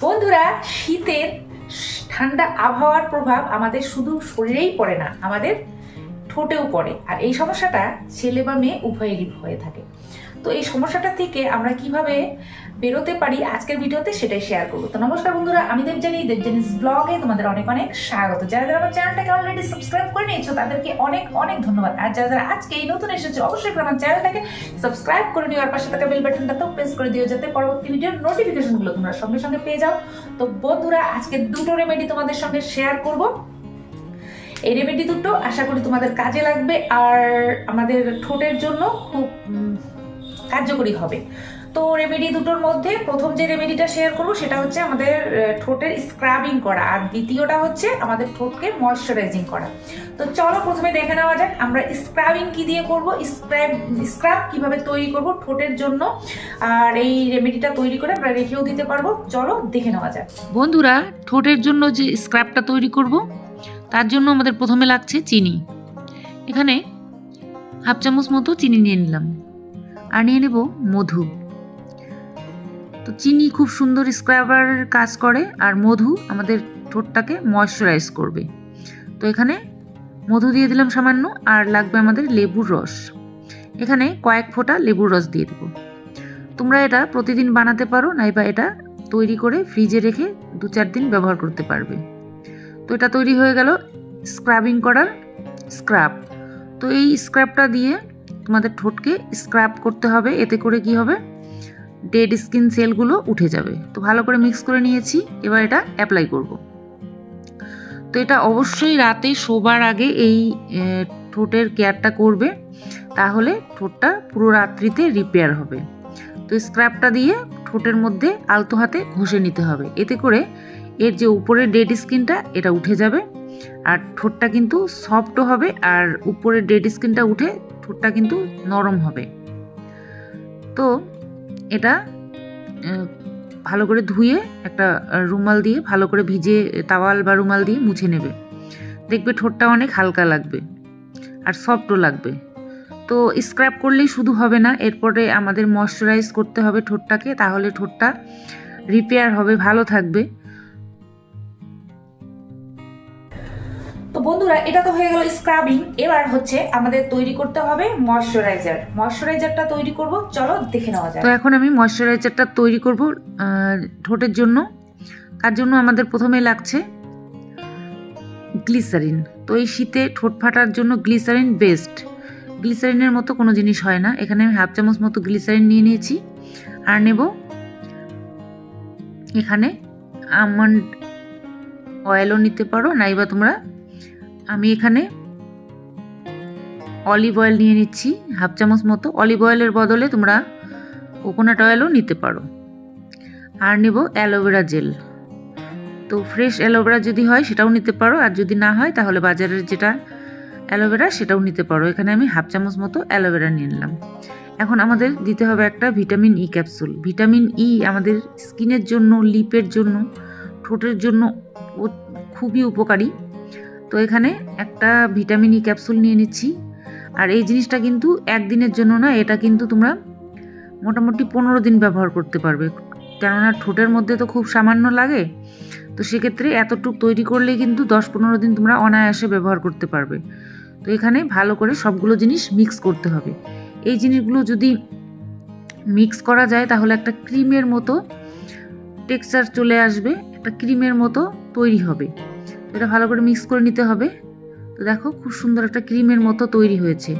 বন্ধুরা শীতের ঠান্ডা আবহাওয়ার প্রভাব আমাদের শুধু শরীরেই পড়ে না আমাদের ঠোঁটেও পড়ে। আর এই সমস্যাটা ছেলে বা মেয়ে উভয়েরই হয়ে থাকে। তো এই সমস্যাটা থেকে আমরা কীভাবে বেরোতে পারি আজকের ভিডিওতে সেটাই শেয়ার করব। তো নমস্কার বন্ধুরা, আমি দেবজানি দেবজানিস ব্লগে তোমাদের অনেক অনেক স্বাগত। যারা যারা আমার চ্যানেলটাকে অলরেডি সাবস্ক্রাইব করে নিয়েছো, তাদেরকে অনেক অনেক ধন্যবাদ। আর যারা যারা আজকে এই নতুন এসেছে, অবশ্যই আমার চ্যানেলটাকে সাবস্ক্রাইব করে নিও। আর পাশে থাকা বেল বাটনটাতেও প্রেস করে দিও, যাতে পরবর্তী ভিডিওর নোটিফিকেশনগুলো তোমরা সঙ্গে সঙ্গে পেয়ে যাও। তো বন্ধুরা, আজকে দুটো রেমেডি তোমাদের সঙ্গে শেয়ার করব। এই রেমেডি দুটো আশা করি তোমাদের কাজে লাগবে আর আমাদের ঠোঁটের জন্য খুব কার্যকরী হবে। তো রেমেডি দুটোর মধ্যে প্রথম যে রেমেডিটা শেয়ার করব সেটা হচ্ছে আমাদের ঠোঁটের স্ক্রাবিং করা আর দ্বিতীয়টা হচ্ছে আমাদের ঠোঁটকে ময়শ্চারাইজিং করা। তো চলো প্রথমে দেখে নেওয়া যাক আমরা স্ক্রাবিং কি দিয়ে করব স্ক্রাব স্ক্রাব কীভাবে তৈরি করব ঠোঁটের জন্য। আর এই রেমেডিটা তৈরি করে আমরা রেখেও দিতে পারব। চলো দেখে নেওয়া যাক। বন্ধুরা, ঠোঁটের জন্য যে স্ক্রাবটা তৈরি করব তার জন্য আমাদের প্রথমে লাগছে চিনি। এখানে হাফ চামচ মতো চিনি নিয়ে নিলাম। আর নিয়ে নেব মধু। তো চিনি খুব সুন্দর স্ক্রাবারের কাজ করে আর মধু আমাদের ঠোঁটটাকে ময়শ্চারাইজ করবে। তো এখানে মধু দিয়ে দিলাম সামান্য আর লাগবে আমাদের লেবুর রস। এখানে কয়েক ফোঁটা লেবুর রস দিয়ে দেবো। তোমরা এটা প্রতিদিন বানাতে পারো, নাইবা এটা তৈরি করে ফ্রিজে রেখে দু চার দিন ব্যবহার করতে পারবে। তো এটা তৈরি হয়ে গেল স্ক্রাবিং করার স্ক্রাব তো এই স্ক্রাবটা দিয়ে তোমাদের ঠোঁটকে স্ক্রাব করতে হবে, এতে করে কি হবে? ডেড স্কিন সেলগুলো উঠে যাবে। তো ভালো করে মিক্স করে নিয়েছি, এবার এটা অ্যাপ্লাই করব। তো এটা অবশ্যই রাতে শোবার আগে এই ঠোঁটের কেয়ারটা করবে, তাহলে ঠোঁটটা পুরো রাত্রিতে রিপেয়ার হবে। তো স্ক্র্যাপটা দিয়ে ঠোঁটের মধ্যে আলতো হাতে ঘষে নিতে হবে। এতে করে এর যে উপরের ডেড স্কিনটা এটা উঠে যাবে। আর ঠোঁটটা কিন্তু সফটও হবে, আর উপরের ডেড স্কিনটা উঠে ঠোঁটটা কিন্তু নরম হবে। তো এটা ভালো করে ধুয়ে একটা রুমাল দিয়ে, ভালো করে ভিজে তাওয়াল বা রুমাল দিয়ে মুছে নেবে। দেখবে ঠোঁটটা অনেক হালকা লাগবে, আর সফটও লাগবে। তো স্ক্র্যাপ করলেই শুধু হবে না, এরপরে আমাদের ময়শ্চারাইজ করতে হবে ঠোঁটটাকে, তাহলে ঠোঁটটা রিপেয়ার হবে, ভালো থাকবে। বন্ধুরা, এটা তো হয়ে গেল স্ক্রাবিং এবার হচ্ছে আমাদের তৈরি করতে হবে ময়শ্চারাইজার ময়শ্চারাইজারটা তৈরি করব। চলো দেখে নেওয়া যাক। তো এখন আমি ময়শ্চারাইজারটা তৈরি করব ঠোঁটের জন্য। তার জন্য আমাদের প্রথমে লাগছে গ্লিসারিন তো এই শীতে ঠোঁট ফাটার জন্য গ্লিসারিন বেস্ট গ্লিসারিনের মতো কোনো জিনিস হয় না। এখানে আমি হাফ চামচ মতো গ্লিসারিন নিয়ে নিয়েছি। আর নেব এখানে আমন্ড অয়েলও নিতে পারো, নাইবা তোমরা আমি এখানে অলিভ অয়েল নিয়ে নিচ্ছি, হাফ চামচ মতো অলিভ অয়েলের বদলে তোমরা কোকোনাট অয়েলও নিতে পারো। আর নেব অ্যালোভেরা জেল তো ফ্রেশ অ্যালোভেরা যদি হয় সেটাও নিতে পারো, আর যদি না হয় তাহলে বাজারের যেটা অ্যালোভেরা সেটাও নিতে পারো। এখানে আমি হাফ চামচ মতো অ্যালোভেরা নিয়ে নিলাম। এখন আমাদের দিতে হবে একটা vitamin E capsule vitamin E আমাদের স্কিনের জন্য লিপের জন্য, ঠোঁটের জন্য খুবই উপকারী। তো এখানে একটা ভিটামিন ই ক্যাপসুল নিয়ে নিচ্ছি। আর এই জিনিসটা কিন্তু একদিনের জন্য না, এটা কিন্তু তোমরা মোটামুটি পনেরো দিন ব্যবহার করতে পারবে। কেননা ঠোঁটের মধ্যে তো খুব সামান্য লাগে, তো সেক্ষেত্রে এতটুকু তৈরি করলে কিন্তু দশ পনেরো দিন তোমরা অনায়াসে ব্যবহার করতে পারবে। তো এখানে ভালো করে সবগুলো জিনিস মিক্স করতে হবে। এই জিনিসগুলো যদি মিক্স করা যায়, তাহলে একটা ক্রিমের মতো টেক্সচার চলে আসবে, একটা ক্রিমের মতো তৈরি হবে। এটা ভালো করে মিক্স করে নিতে হবে। তো দেখো খুব সুন্দর একটা ক্রিমের মতো তৈরি হয়েছে।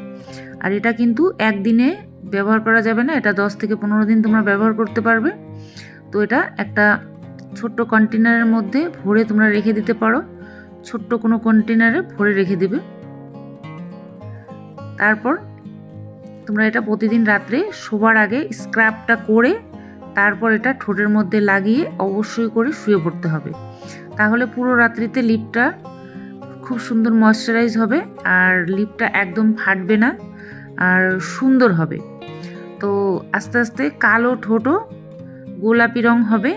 আর এটা কিন্তু একদিনে ব্যবহার করা যাবে না, এটা দশ থেকে পনেরো দিন তোমরা ব্যবহার করতে পারবে। তো এটা একটা ছোট্ট কন্টেনারের মধ্যে ভরে তোমরা রেখে দিতে পারো। ছোট্ট কোনো কন্টেনারে ভরে রেখে দেবে। তারপর তোমরা এটা প্রতিদিন রাত্রে শোবার আগে স্ক্রাবটা করে তারপর এটা ঠোঁটের মধ্যে লাগিয়ে অবশ্যই করে শুয়ে পড়তে হবে। তাহলে পুরো রাত্রিতে লিপটা খুব সুন্দর ময়শ্চারাইজ হবে আর লিপটা একদম ফাটবে না আর সুন্দর হবে। তো আস্তে আস্তে কালো ঠোঁটও গোলাপি রং হবে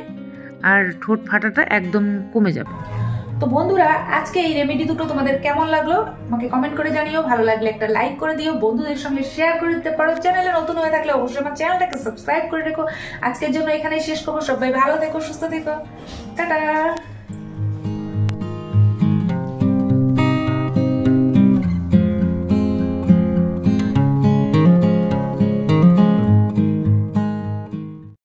আর ঠোঁট ফাটাটা একদম কমে যাবে। তো বন্ধুরা, আজকে এই রেমেডি দুটো তোমাদের কেমন লাগল? আমাকে কমেন্ট করে জানিও। ভালো লাগলে একটা লাইক করে দিও। বন্ধুদের সঙ্গে শেয়ার করে দিতে পারো। চ্যানেলে নতুন হয়ে থাকলে অবশ্যই আমার চ্যানেলটাকে সাবস্ক্রাইব করে রেখো। আজকের জন্য এখানেই শেষ করব। সবাই ভালো থেকো, সুস্থ থেকো। টাটা!